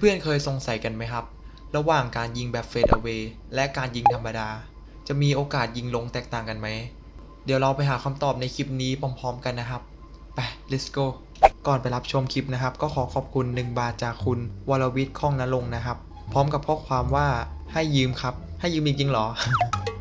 เพื่อนๆเคยสงสัยกันไหมครับ ระหว่างการยิงแบบเฟดเอา a y และการยิงธรรมดา จะมีโอกาสยิงลงแตกต่างกันไหม เดี๋ยวเราไปหาคำตอบในคลิปนี้พร้อมๆกันนะครับ ไป let's go ก่อนไปรับชมคลิปนะครับ ก็ขอขอบคุณ 1 บาทจากคุณวรวิทย์ข้องนรงนะครับ พร้อมกับข้อความว่าให้ยืมครับ ให้ยืมจริงๆหรอ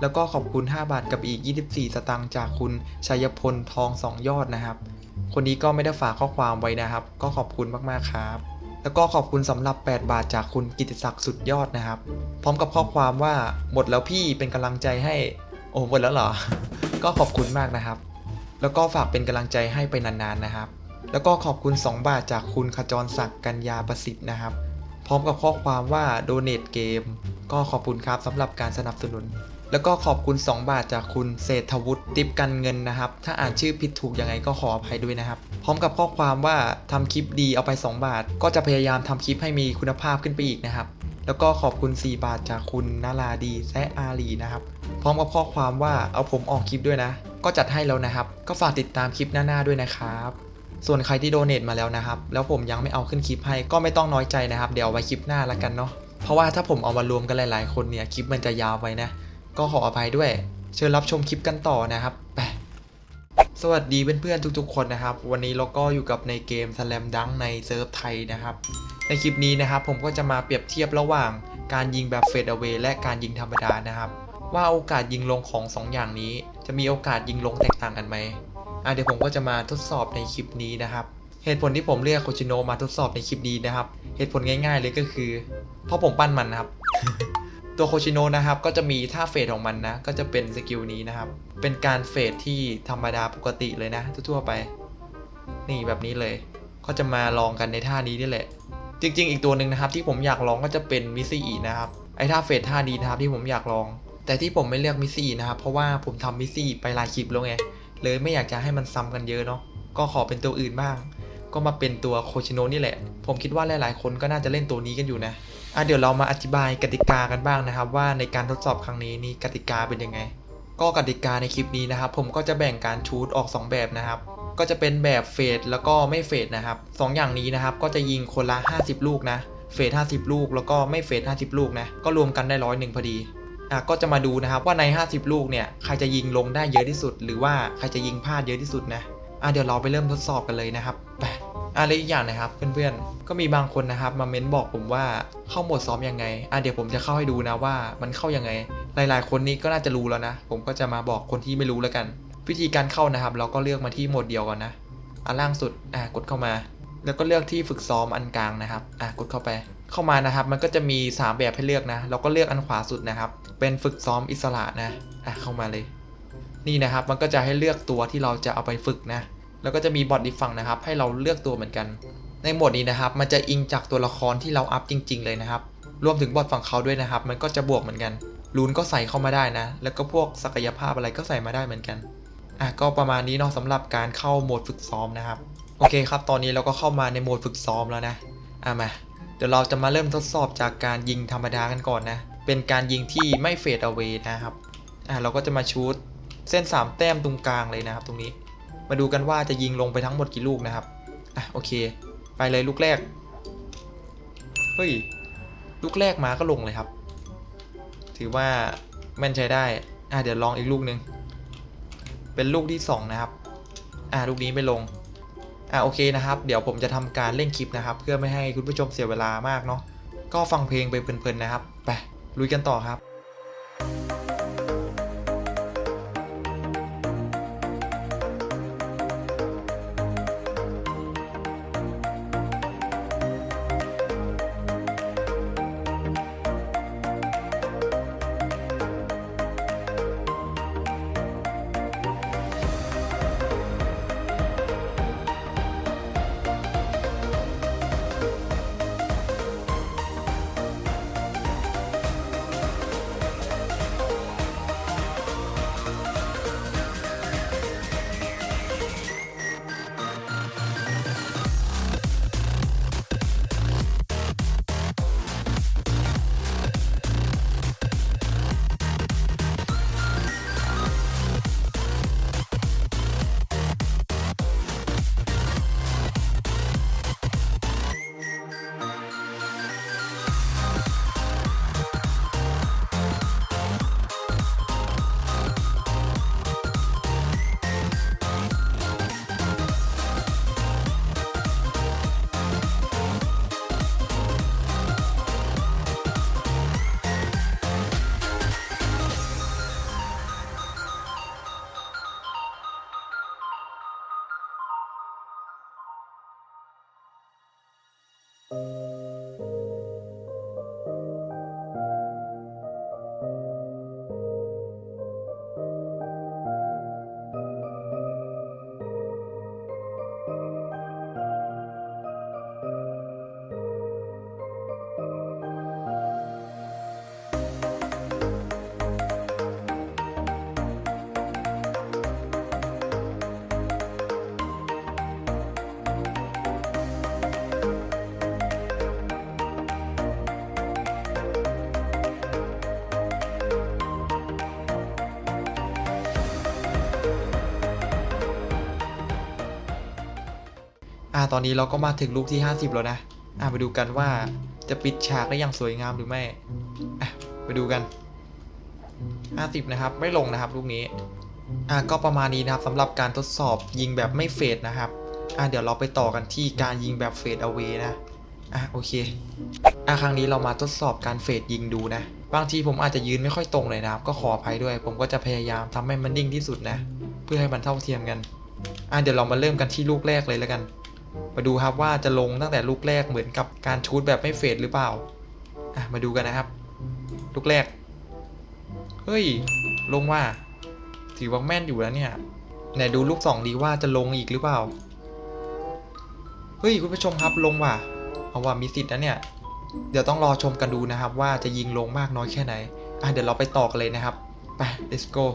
แล้วก็ขอบคุณ 5 บาทกับอีก 24 สตางค์จากคุณชัยพลทองสองยอดนะครับ คนนี้ก็ไม่ได้ฝากข้อความไว้นะครับ ก็ขอบคุณมากๆครับ แล้วก็ขอบคุณสำหรับ 8 บาทจากคุณกิติศักดิ์สุดยอดนะครับ พร้อมกับข้อความว่าหมดแล้วพี่เป็นกำลังใจให้ โอ้หมดแล้วเหรอ ก็ขอบคุณมากนะครับ แล้วก็ฝากเป็นกำลังใจให้ไปนานๆนะครับ แล้วก็ขอบคุณ 2 บาทจากคุณขจรศักดิ์กัญญาประสิทธิ์นะครับ พร้อมกับข้อความว่า donate game ก็ขอบคุณครับสำหรับการสนับสนุน แล้วก็ขอบคุณ 2 บาทจากคุณเศรษฐวุฒิติปกันเงินนะครับ ถ้าอ่านชื่อผิดถูกยังไงก็ขออภัยด้วยนะครับ พร้อมกับข้อความว่าทำคลิปดีเอาไป 2 บาท ก็จะพยายามทำคลิปให้มีคุณภาพขึ้นไปอีกนะครับ แล้วก็ขอบคุณ 4 บาทจากคุณนาราดีแซะอารีนะครับ พร้อมกับข้อความว่าเอาผมออกคลิปด้วยนะ ก็จัดให้แล้วนะครับ ก็ฝากติดตามคลิปหน้าๆด้วยนะครับส่วนใครที่โดเนทมาแล้วนะครับ แล้วผมยังไม่เอาขึ้นคลิปให้ก็ไม่ต้องน้อยใจนะครับ เดี๋ยวไว้คลิปหน้าละกันเนาะเพราะว่าถ้าผมเอามารวมกันหลาย ๆ คนเนี่ยคลิปมันจะยาวไปนะ ก็ขออภัยด้วย เชิญรับชมคลิปกันต่อนะครับไปสวัสดีเพื่อนๆทุกๆ คนนะครับ วันนี้เราก็อยู่กับในเกม Slam Dunk ในเซิร์ฟไทยนะครับ ในคลิปนี้นะครับผมก็จะมาเปรียบเทียบระหว่างการยิงแบบเฟดเอา a y และการยิงธรรมดานะครับ ว่าโอกาสยิงลงของ 2 อย่างนี้ จะมีโอกาสยิงลงแตกต่างกันไหมอะเดี๋ยวผมก็จะมาทดสอบในคลิปนี้นะครับ เหตุผลที่ผมเรียกโคชิโนมาทดสอบในคลิปนี้นะครับ เหตุผลง่าย ๆ เลยก็คือ เพราะผมปั้นมันนะครับ ตัวโคชิโนนะครับก็จะมีท่าเฟดของมันนะ ก็จะเป็นสกิลนี้นะครับ เป็นการเฟดที่ธรรมดาปกติเลยนะทั่วไป นี่แบบนี้เลยก็จะมาลองกันในท่านี้นี่แหละ จริง ๆ อีกตัวหนึ่งนะครับที่ผมอยากลองก็จะเป็นมิซี่อีนะครับไอท่าเฟดท่านี้นะครับที่ผมอยากลอง แต่ที่ผมไม่เลือกมิซี่นะครับเพราะว่าผมทำมิซี่ไปหลายคลิปแล้วไงเลยไม่อยากจะให้มันซ้ำกันเยอะเนาะก็ขอเป็นตัวอื่นบ้าง ก็มาเป็นตัวโคชิโนนี่แหละ ผมคิดว่าหลายๆ คนก็น่าจะเล่นตัวนี้กันอยู่นะ อะเดี๋ยวเรามาอธิบายกติกากันบ้างนะครับ ว่าในการทดสอบครั้งนี้นี่กติกาเป็นยังไง ก็กติกาในคลิปนี้นะครับ ผมก็จะแบ่งการชูตออก 2 แบบนะครับ ก็จะเป็นแบบเฟดแล้วก็ไม่เฟดนะครับสองอย่างนี้นะครับ ก็จะยิงคนละ 50 ลูกนะ เฟด50 ลูก แล้วก็ไม่เฟด50 ลูกนะ ก็รวมกันได้ร้อยหนึ่งพอดีอะก็จะมาดูนะครับว่าใน 50 ลูกเนี่ยใครจะยิงลงได้เยอะที่สุด หรือว่าใครจะยิงพลาดเยอะที่สุดนะอะเดี๋ยวเราไปเริ่มทดสอบกันเลยนะครับไป อะแล้วอีกอย่างนะครับเพื่อนๆ ก็มีบางคนนะครับมาเม้นบอกผมว่าเข้าโหมดซ้อมยังไงอะเดี๋ยวผมจะเข้าให้ดูนะว่ามันเข้ายังไง หลายๆ คนนี้ก็น่าจะรู้แล้วนะ ผมก็จะมาบอกคนที่ไม่รู้แล้วกัน วิธีการเข้านะครับ เราก็เลือกมาที่โหมดเดียวก่อนนะอันล่างสุดอะกดเข้ามา แล้วก็เลือกที่ฝึกซ้อมอันกลางนะครับอะกดเข้าไปเข้ามานะครับ มันก็จะมี 3 แบบให้เลือกนะ เราก็เลือกอันขวาสุดนะครับ เป็นฝึกซ้อมอิสระนะอะเข้ามาเลย นี่นะครับมันก็จะให้เลือกตัวที่เราจะเอาไปฝึกนะ แล้วก็จะมีบอทอีกฝั่งนะครับ ให้เราเลือกตัวเหมือนกัน ในโหมดนี้นะครับ มันจะอิงจากตัวละครที่เราอัพจริง ๆ เลยนะครับ รวมถึงบอทฝั่งเขาด้วยนะครับ มันก็จะบวกเหมือนกันรูนก็ใส่เข้ามาได้นะ แล้วก็พวกศักยภาพอะไรก็ใส่มาได้เหมือนกันอะก็ประมาณนี้เนาะสำหรับการเข้าโหมดฝึกซ้อมนะครับ โอเคครับ ตอนนี้เราก็เข้ามาในโหมดฝึกซ้อมแล้วนะอะมาเดี๋ยวเราจะมาเริ่มทดสอบจากการยิงธรรมดากันก่อนนะ เป็นการยิงที่ไม่เฟดเอา a y นะครับอะเราก็จะมาชูดเส้น 3 แต้มตรงกลางเลยนะครับ ตรงนี้ มาดูกันว่าจะยิงลงไปทั้งหมดกี่ลูกนะครับ อะโอเค ไปเลยลูกแรก เฮ้ย ลูกแรกมาก็ลงเลยครับ ถือว่าแม่นใช้ได้ อะเดี๋ยวลองอีกลูกหนึ่งเป็นลูกที่ 2 นะครับ อะลูกนี้ไม่ลง อะโอเคนะครับ เดี๋ยวผมจะทำการเล่นคลิปนะครับ เพื่อไม่ให้คุณผู้ชมเสียเวลามากเนาะ ก็ฟังเพลงไปเพลินๆนะครับ ไปลุยกันต่อครับ อ่าตอนนี้เราก็มาถึงลูกที่ 50 แล้วนะ อ่ามาดูกันว่าจะปิดฉากได้อย่างสวยงามหรือไม่อะไปดูกัน 50 นะครับ ไม่ลงนะครับลูกนี้ อะก็ประมาณนี้นะครับสำหรับการทดสอบยิงแบบไม่เฟดนะครับ อะเดี๋ยวเราไปต่อกันที่การยิงแบบเฟดเอา a y นะ อะโอเค อะครั้งนี้เรามาทดสอบการเฟดยิงดูนะ บางทีผมอาจจะยืนไม่ค่อยตรงเลยนะครับ ก็ขออภัยด้วย ผมก็จะพยายามทำให้มันนิ่งที่สุดนะ เพื่อให้มันเท่าเทียมกัน อะเดี๋ยวเรามาเริ่มกันที่ลูกแรกเลยแล้วกัน มาดูครับว่าจะลงตั้งแต่ลูกแรกเหมือนกับการชูดแบบไม่เฟดหรือเปล่าอะมาดูกันนะครับ ลูกแรก เฮ้ย ลงว่าถือว่าแม่นอยู่แล้วเนี่ยไหนดูลูกสองดีว่าจะลงอีกหรือเปล่า เฮ้ยคุณผู้ชมครับลงว่ะ เอาว่ามีสิทธิ์นะเนี่ย เดี๋ยวต้องรอชมกันดูนะครับ ว่าจะยิงลงมากน้อยแค่ไหน อะเดี๋ยวเราไปต่อกันเลยนะครับ ไป let's go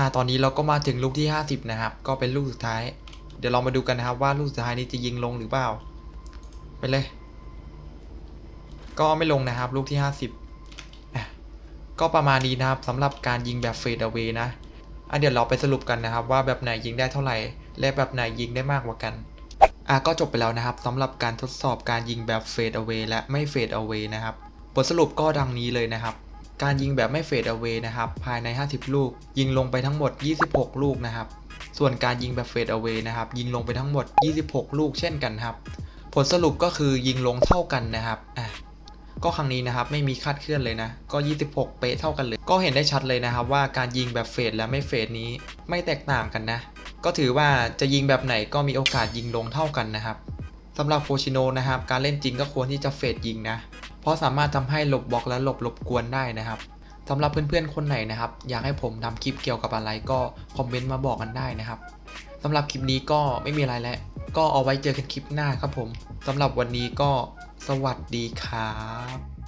อ่าตอนนี้เราก็มาถึงลูกที่ 50 นะครับ ก็เป็นลูกสุดท้าย เดี๋ยวเรามาดูกันนะครับว่าลูกสุดท้ายนี้จะยิงลงหรือเปล่า ไปเลย ก็ไม่ลงนะครับ ลูกที่ 50 ก็ประมาณนี้นะครับสำหรับการยิงแบบเฟดเอา a y นะอะเดี๋ยวเราไปสรุปกันนะครับ ว่าแบบไหนยิงได้เท่าไหร่ และแบบไหนยิงได้มากกว่ากันอะก็จบไปแล้วนะครับสำหรับการทดสอบการยิงแบบเฟดเอา a y และไม่เฟดเอา a y นะครับ บทสรุปก็ดังนี้เลยนะครับ การยิงแบบไม่เฟดเอา a y นะครับภายใน 50 ลูก ยิงลงไปทั้งหมด 26 ลูกนะครับ ส่วนการยิงแบบเฟดเอา a y นะครับยิงลงไปทั้งหมด 26 ลูกเช่นกันครับ ผลสรุปก็คือยิงลงเท่ากันนะครับอะก็ครั้งนี้นะครับไม่มีคาดเคลื่อนเลยนะ ก็ 26 เป๊ะเท่ากันเลย ก็เห็นได้ชัดเลยนะครับว่าการยิงแบบเฟดและไม่เฟดนี้ไม่แตกต่างกันนะ ก็ถือว่าจะยิงแบบไหนก็มีโอกาสยิงลงเท่ากันนะครับสำหรับโฟชิโนนะครับการเล่นจริงก็ควรที่จะเฟดยิงนะ เพราะสามารถทำให้หลบบล็อกและหลบหลบกวนได้นะครับสำหรับเพื่อนๆคนไหนนะครับ อยากให้ผมทำคลิปเกี่ยวกับอะไรก็คอมเมนต์มาบอกกันได้นะครับสำหรับคลิปนี้ก็ไม่มีอะไรแล้ว ก็เอาไว้เจอกันคลิปหน้าครับผมสำหรับวันนี้ก็สวัสดีครับ